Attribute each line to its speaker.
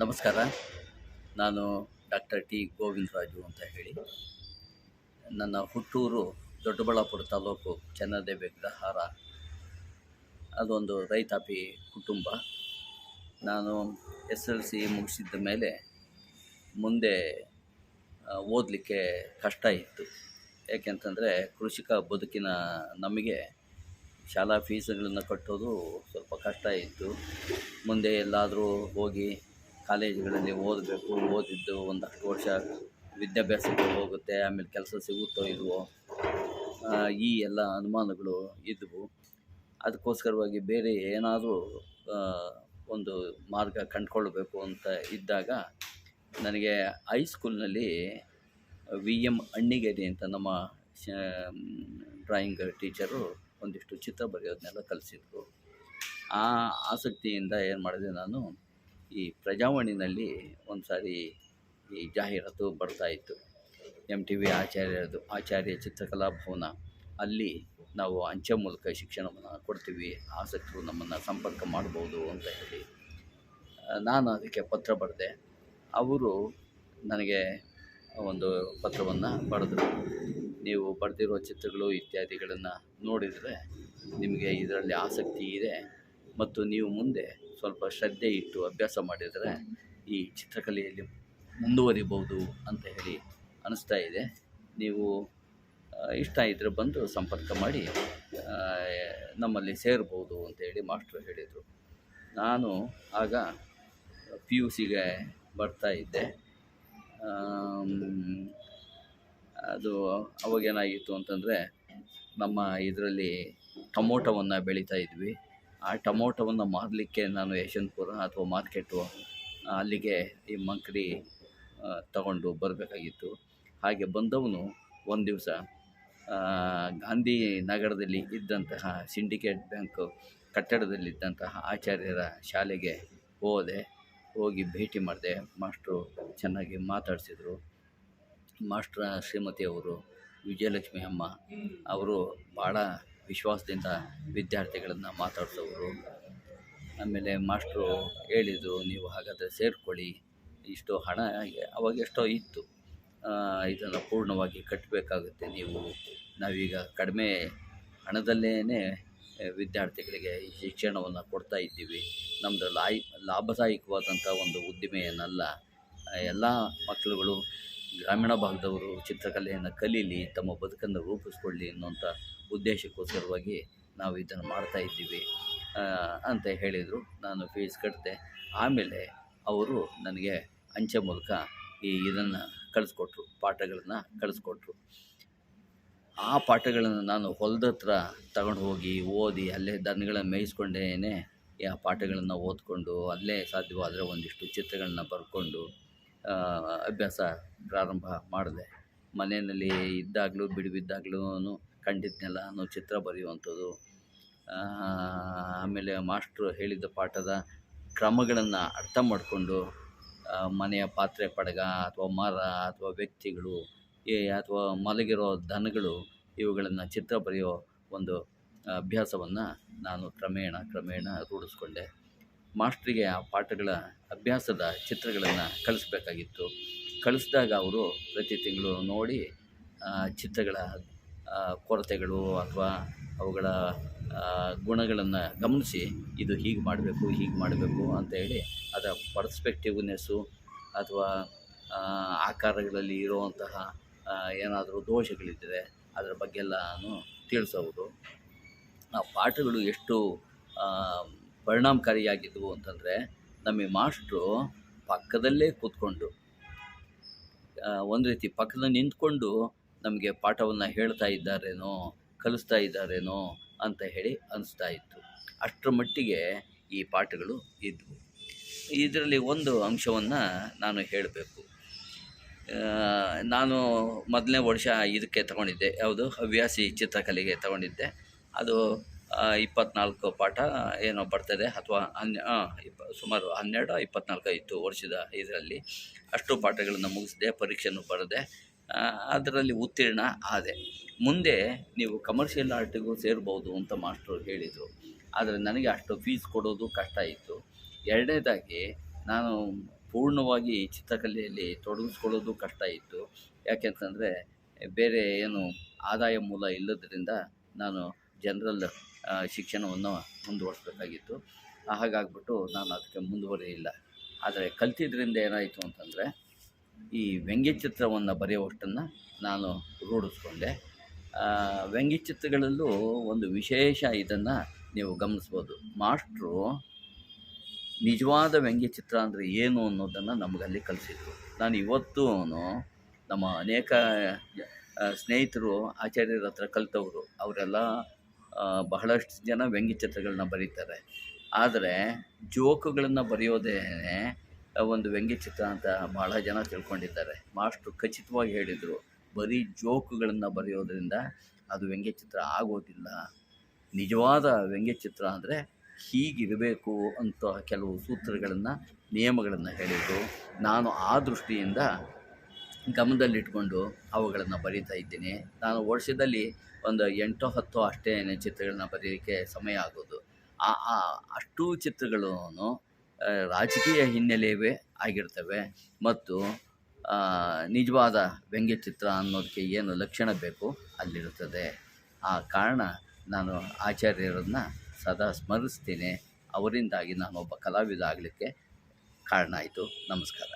Speaker 1: ನಮಸ್ಕಾರ. ನಾನು doctor T Govindaraju ಅಂತ ಹೇಳಿ. ನನ್ನ ಹುಟ್ಟೂರು ದೊಡ್ಡಬಳ್ಳಾಪುರ ತಾಲೂಕು ಚೆನ್ನದೇವಿ ಗ್ರಹಾರ ಅದೊಂದು ರೈತಾಪಿ ಕುಟುಂಬ. ನಾನು ಎಸ್ ಎಲ್ ಸಿ ಮುಗಿಸಿದ ಮೇಲೆ ಮುಂದೆ ಓದಲಿಕ್ಕೆ ಕಷ್ಟ ಇತ್ತು. ಏಕೆಂತಂದರೆ ಕೃಷಿಕ ಬದುಕಿನ ನಮಗೆ ಶಾಲಾ ಫೀಸ್ಗಳನ್ನು ಕಟ್ಟೋದು ಸ್ವಲ್ಪ ಕಷ್ಟ ಇತ್ತು. ಮುಂದೆ ಎಲ್ಲಾದರೂ ಹೋಗಿ ಕಾಲೇಜುಗಳಲ್ಲಿ ಓದಬೇಕು, ಓದಿದ್ದು ಒಂದಷ್ಟು ವರ್ಷ ವಿದ್ಯಾಭ್ಯಾಸಕ್ಕೆ ಹೋಗುತ್ತೆ, ಆಮೇಲೆ ಕೆಲಸ ಸಿಗುತ್ತೋ ಇಲ್ವೋ ಈ ಎಲ್ಲ ಅನುಮಾನಗಳು ಇದ್ದವು ಅದಕ್ಕೋಸ್ಕರವಾಗಿ ಬೇರೆ ಏನಾದರೂ ಒಂದು ಮಾರ್ಗ ಕಂಡುಕೊಳ್ಬೇಕು ಅಂತ ಇದ್ದಾಗ ನನಗೆ ಹೈಸ್ಕೂಲ್ನಲ್ಲಿ ವಿ ಎಂ ಅಣ್ಣಿಗೇರಿ ಅಂತ ನಮ್ಮ ಡ್ರಾಯಿಂಗ್ ಟೀಚರು ಒಂದಿಷ್ಟು ಚಿತ್ರ ಬರೆಯೋದನ್ನೆಲ್ಲ ಕಲಿಸಿದ್ರು. ಆ ಆಸಕ್ತಿಯಿಂದ ಏನು ಮಾಡಿದೆ ನಾನು ಈ ಪ್ರಜಾವಾಣಿನಲ್ಲಿ ಒಂದು ಸಾರಿ ಈ ಜಾಹೀರಾತು ಬರ್ತಾಯಿತ್ತು ಎಂ ಟಿ ವಿ ಆಚಾರ್ಯರದು, ಆಚಾರ್ಯ ಚಿತ್ರಕಲಾ ಭವನ. ಅಲ್ಲಿ ನಾವು ಅಂಚೆ ಮೂಲಕ ಶಿಕ್ಷಣವನ್ನು ಕೊಡ್ತೀವಿ, ಆಸಕ್ತರು ನಮ್ಮನ್ನು ಸಂಪರ್ಕ ಮಾಡ್ಬೋದು ಅಂತ ಹೇಳಿ. ನಾನು ಅದಕ್ಕೆ ಪತ್ರ ಬರೆದೆ. ಅವರು ನನಗೆ ಒಂದು ಪತ್ರವನ್ನು ಬರೆದರು. ನೀವು ಬರೆದಿರೋ ಚಿತ್ರಗಳು ಇತ್ಯಾದಿಗಳನ್ನು ನೋಡಿದರೆ ನಿಮಗೆ ಇದರಲ್ಲಿ ಆಸಕ್ತಿ ಇದೆ. ಮತ್ತು ನೀವು ಮುಂದೆ ಸ್ವಲ್ಪ ಶ್ರದ್ಧೆ ಇಟ್ಟು ಅಭ್ಯಾಸ ಮಾಡಿದರೆ ಈ ಚಿತ್ರಕಲೆಯಲ್ಲಿ ಮುಂದುವರಿಬೋದು ಅಂತ ಹೇಳಿ ಅನಿಸ್ತಾ ಇದೆ. ನೀವು ಇಷ್ಟ ಇದ್ದರೆ ಬಂದು ಸಂಪರ್ಕ ಮಾಡಿ ನಮ್ಮಲ್ಲಿ ಸೇರ್ಬೋದು ಅಂತೇಳಿ ಮಾಸ್ಟ್ರು ಹೇಳಿದರು. ನಾನು ಆಗ ಪಿ ಯು ಸಿಗೆ ಬರ್ತಾ ಇದ್ದೆ. ಅದು ಅವಾಗೇನಾಗಿತ್ತು ಅಂತಂದರೆ ನಮ್ಮ ಇದರಲ್ಲಿ ಟೊಮೊಟೊವನ್ನು ಬೆಳೀತಾ ಇದ್ವಿ. ಆ ಟೊಮೊಟೊವನ್ನು ಮಾರಲಿಕ್ಕೆ ನಾನು ಯಶವಂತಪುರ ಅಥವಾ ಮಾರ್ಕೆಟು ಅಲ್ಲಿಗೆ ಈ ಮಂಕ್ರಿ ತಗೊಂಡು ಬರಬೇಕಾಗಿತ್ತು. ಹಾಗೆ ಬಂದವನು ಒಂದು ದಿವಸ ಗಾಂಧಿ ನಗರದಲ್ಲಿ ಇದ್ದಂತಹ ಸಿಂಡಿಕೇಟ್ ಬ್ಯಾಂಕು ಕಟ್ಟಡದಲ್ಲಿದ್ದಂತಹ ಆಚಾರ್ಯರ ಶಾಲೆಗೆ ಹೋದೆ, ಹೋಗಿ ಭೇಟಿ ಮಾಡಿದೆ. ಮಾಸ್ಟ್ರು ಚೆನ್ನಾಗಿ ಮಾತಾಡಿಸಿದ್ರು. ಮಾಸ್ಟ್ರ ಶ್ರೀಮತಿಯವರು ವಿಜಯಲಕ್ಷ್ಮಿ ಅಮ್ಮ, ಅವರು ಭಾಳ ವಿಶ್ವಾಸದಿಂದ ವಿದ್ಯಾರ್ಥಿಗಳನ್ನು ಮಾತಾಡಿಸೋರು ಆಮೇಲೆ ಮಾಸ್ಟ್ರು ಹೇಳಿದರು, ನೀವು ಹಾಗಾದರೆ ಸೇರಿಕೊಳ್ಳಿ. ಇಷ್ಟು ಹಣ ಅವಾಗ ಎಷ್ಟೋ ಇತ್ತು. ಇದನ್ನು ಪೂರ್ಣವಾಗಿ ಕಟ್ಟಬೇಕಾಗುತ್ತೆ ನೀವು, ನಾವೀಗ ಕಡಿಮೆ ಹಣದಲ್ಲೇ ವಿದ್ಯಾರ್ಥಿಗಳಿಗೆ ಈ ಶಿಕ್ಷಣವನ್ನು ಕೊಡ್ತಾ ಇದ್ದೀವಿ. ನಮ್ಮದು ಲಾಯ್ ಲಾಭದಾಯಕವಾದಂಥ ಒಂದು ಉದ್ದಿಮೆಯನ್ನಲ್ಲ. ಎಲ್ಲ ಮಕ್ಕಳುಗಳು ಗ್ರಾಮೀಣ ಭಾಗದವರು ಚಿತ್ರಕಲೆಯನ್ನು ಕಲೀಲಿ ತಮ್ಮ ಬದುಕನ್ನು ರೂಪಿಸ್ಕೊಳ್ಳಿ ಅನ್ನುವಂಥ ಉದ್ದೇಶಕ್ಕೋಸ್ಕರವಾಗಿ ನಾವು ಇದನ್ನು ಮಾಡ್ತಾ ಇದ್ದೀವಿ ಅಂತ ಹೇಳಿದರು. ನಾನು ಫೀಸ್ ಕಟ್ಟಿದೆ ಆಮೇಲೆ ಅವರು ನನಗೆ ಅಂಚೆ ಮೂಲಕ ಈ ಇದನ್ನು ಕಳಿಸ್ಕೊಟ್ರು, ಪಾಠಗಳನ್ನು ಕಳಿಸ್ಕೊಟ್ರು. ಆ ಪಾಠಗಳನ್ನು ನಾನು ಹೊಲದ ಹತ್ರ ತಗೊಂಡು ಹೋಗಿ, ಓದಿ, ಅಲ್ಲೇ ದನಗಳನ್ನು ಮೇಯಿಸ್ಕೊಂಡೇನೆ ಆ ಪಾಠಗಳನ್ನು ಓದ್ಕೊಂಡು, ಅಲ್ಲೇ ಸಾಧ್ಯವಾದರೆ ಒಂದಿಷ್ಟು ಚಿತ್ರಗಳನ್ನ ಬರ್ಕೊಂಡು ಅಭ್ಯಾಸ ಪ್ರಾರಂಭ ಮಾಡಿದೆ. ಮನೆಯಲ್ಲಿ ಇದ್ದಾಗಲೂ ಬಿಡುವಿದ್ದಾಗಲೂ ಕಂಡಿದ್ದನ್ನೆಲ್ಲ ನಾನು ಚಿತ್ರ ಬರೆಯುವಂಥದ್ದು. ಆಮೇಲೆ ಮಾಸ್ಟ್ರು ಹೇಳಿದ ಪಾಠದ ಕ್ರಮಗಳನ್ನು ಅರ್ಥ ಮಾಡಿಕೊಂಡು ಮನೆಯ ಪಾತ್ರೆ ಪಡಗ ಅಥವಾ ಮರ ಅಥವಾ ವ್ಯಕ್ತಿಗಳು, ಏ, ಅಥವಾ ಮಲಗಿರೋ ದನಗಳು, ಇವುಗಳನ್ನು ಚಿತ್ರ ಬರೆಯೋ ಒಂದು ಅಭ್ಯಾಸವನ್ನು ನಾನು ಕ್ರಮೇಣ ಕ್ರಮೇಣ ರೂಢಿಸ್ಕೊಂಡೆ. ಮಾಸ್ಟ್ರಿಗೆ ಆ ಪಾಠಗಳ ಅಭ್ಯಾಸದ ಚಿತ್ರಗಳನ್ನು ಕಳಿಸ್ಬೇಕಾಗಿತ್ತು. ಕಳಿಸಿದಾಗ ಅವರು ಪ್ರತಿ ತಿಂಗಳು ನೋಡಿ ಚಿತ್ರಗಳ ಕೊರತೆಗಳು ಅಥವಾ ಅವುಗಳ ಗುಣಗಳನ್ನು ಗಮನಿಸಿ, ಇದು ಹೀಗೆ ಮಾಡಬೇಕು ಹೀಗೆ ಮಾಡಬೇಕು ಅಂತ ಹೇಳಿ ಅದರ ಪರ್ಸ್ಪೆಕ್ಟಿವ್ನೆಸ್ಸು ಅಥವಾ ಆಕಾರಗಳಲ್ಲಿ ಇರುವಂತಹ ಏನಾದರೂ ದೋಷಗಳಿದ್ದರೆ ಅದರ ಬಗ್ಗೆ ಎಲ್ಲನೂ ತಿಳಿಸೋದು. ಆ ಪಾಠಗಳು ಎಷ್ಟು ಆ, ಪರಿಣಾಮಕಾರಿಯಾಗಿದ್ದವು ಅಂತಂದರೆ ನಮ್ಮ ಮಾಸ್ಟ್ರು ಪಕ್ಕದಲ್ಲೇ ಕೂತ್ಕೊಂಡು ಒಂದು ರೀತಿ ಪಕ್ಕದಲ್ಲಿ ನಿಂತ್ಕೊಂಡು ನಮಗೆ ಪಾಠವನ್ನು ಹೇಳ್ತಾ ಇದ್ದಾರೇನೋ ಕಲಿಸ್ತಾ ಇದ್ದಾರೇನೋ ಅಂತ ಹೇಳಿ ಅನಿಸ್ತಾ ಇತ್ತು. ಅಷ್ಟರ ಮಟ್ಟಿಗೆ ಈ ಪಾಠಗಳು ಇದ್ವು. ಇದರಲ್ಲಿ ಒಂದು ಅಂಶವನ್ನು ನಾನು ಹೇಳಬೇಕು. ನಾನು ಮೊದಲನೇ ವರ್ಷ ಇದಕ್ಕೆ ತಗೊಂಡಿದ್ದೆ. ಯಾವುದು? ಹವ್ಯಾಸಿ ಚಿತ್ರಕಲೆಗೆ ತಗೊಂಡಿದ್ದೆ. ಅದು ಇಪ್ಪತ್ನಾಲ್ಕು ಪಾಠ ಏನೋ ಬರ್ತದೆ ಅಥವಾ ಹನ್ನೆ ಸುಮಾರು ಹನ್ನೆರಡು, ಇಪ್ಪತ್ನಾಲ್ಕು ಇತ್ತು ವರ್ಷದ ಇದರಲ್ಲಿ ಅಷ್ಟು ಪಾಠಗಳನ್ನು ಮುಗಿಸಿದೆ, ಪರೀಕ್ಷೆನೂ ಬರದೆ ಅದರಲ್ಲಿ ಉತ್ತೀರ್ಣ ಆದೆ. ಮುಂದೆ ನೀವು ಕಮರ್ಷಿಯಲ್ ಆರ್ಟಿಗೂ ಸೇರ್ಬೋದು ಅಂತ ಮಾಸ್ಟ್ರು ಹೇಳಿದರು. ಆದರೆ ನನಗೆ ಅಷ್ಟು ಫೀಸ್ ಕೊಡೋದು ಕಷ್ಟ ಇತ್ತು. ಎರಡನೇದಾಗಿ ನಾನು ಪೂರ್ಣವಾಗಿ ಚಿತ್ರಕಲೆಯಲ್ಲಿ ತೊಡಗಿಸ್ಕೊಳ್ಳೋದು ಕಷ್ಟ ಇತ್ತು. ಯಾಕೆಂತಂದರೆ ಬೇರೆ ಏನು ಆದಾಯ ಮೂಲ ಇಲ್ಲದರಿಂದ ನಾನು ಜನರಲ್ ಶಿಕ್ಷಣವನ್ನು ಮುಂದುವರಿಸ್ಬೇಕಾಗಿತ್ತು. ಹಾಗಾಗ್ಬಿಟ್ಟು ನಾನು ಅದಕ್ಕೆ ಮುಂದುವರಿಯಿಲ್ಲ ಆದರೆ ಕಲ್ತಿದ್ದರಿಂದ ಏನಾಯಿತು ಅಂತಂದರೆ, ಈ ವ್ಯಂಗ್ಯಚಿತ್ರವನ್ನು ಬರೆಯುವಷ್ಟನ್ನು ನಾನು ರೂಢಿಸ್ಕೊಂಡೆ. ವ್ಯಂಗ್ಯಚಿತ್ರಗಳಲ್ಲೂ ಒಂದು ವಿಶೇಷ ಇದನ್ನು ನೀವು ಗಮನಿಸ್ಬೋದು. ಮಾಸ್ಟ್ರು ನಿಜವಾದ ವ್ಯಂಗ್ಯಚಿತ್ರ ಅಂದರೆ ಏನು ಅನ್ನೋದನ್ನು ನಮಗಲ್ಲಿ ಕಲಿಸಿದ್ರು. ನಾನು ಇವತ್ತೂ ನಮ್ಮ ಅನೇಕ ಸ್ನೇಹಿತರು, ಆಚಾರ್ಯರ ಹತ್ರ ಕಲಿತವರು, ಅವರೆಲ್ಲ ಬಹಳಷ್ಟು ಜನ ವ್ಯಂಗ್ಯಚಿತ್ರಗಳನ್ನ ಬರೀತಾರೆ. ಆದರೆ ಜೋಕುಗಳನ್ನು ಬರೆಯೋದೇ ಒಂದು ವ್ಯಂಗ್ಯಚಿತ್ರ ಅಂತ ಬಹಳ ಜನ ತಿಳ್ಕೊಂಡಿದ್ದಾರೆ. ಮಾಸ್ಟ್ರು ಖಚಿತವಾಗಿ ಹೇಳಿದರು, ಬರೀ ಜೋಕುಗಳನ್ನು ಬರೆಯೋದ್ರಿಂದ ಅದು ವ್ಯಂಗ್ಯಚಿತ್ರ ಆಗೋದಿಲ್ಲ. ನಿಜವಾದ ವ್ಯಂಗ್ಯಚಿತ್ರ ಅಂದರೆ ಹೀಗಿರಬೇಕು ಅಂತ ಕೆಲವು ಸೂತ್ರಗಳನ್ನು, ನಿಯಮಗಳನ್ನು ಹೇಳಿದರು. ನಾನು ಆ ದೃಷ್ಟಿಯಿಂದ ಗಮನದಲ್ಲಿಟ್ಕೊಂಡು ಅವುಗಳನ್ನು ಬರೀತಾ ಇದ್ದೀನಿ. ನಾನು ವರ್ಷದಲ್ಲಿ ಒಂದು ಎಂಟೋ ಹತ್ತೋ ಅಷ್ಟೇ ಚಿತ್ರಗಳನ್ನ ಬರೆಯೋಕ್ಕೆ ಸಮಯ ಆಗೋದು. ಆ ಆ, ಅಷ್ಟೂ ಚಿತ್ರಗಳೂ ರಾಜಕೀಯ ಹಿನ್ನೆಲೆಯವೇ ಆಗಿರ್ತವೆ. ಮತ್ತು ನಿಜವಾದ ನಿಜವಾದ ವ್ಯಂಗ್ಯಚಿತ್ರ ಅನ್ನೋದಕ್ಕೆ ಏನು ಲಕ್ಷಣ ಬೇಕು ಅಲ್ಲಿರುತ್ತದೆ. ಆ ಕಾರಣ ನಾನು ಆಚಾರ್ಯರನ್ನು ಸದಾ ಸ್ಮರಿಸ್ತೀನಿ. ಅವರಿಂದಾಗಿ ನಾನು ಒಬ್ಬ ಕಲಾವಿದ ಆಗಲಿಕ್ಕೆ ಕಾರಣ ಆಯಿತು. ನಮಸ್ಕಾರ.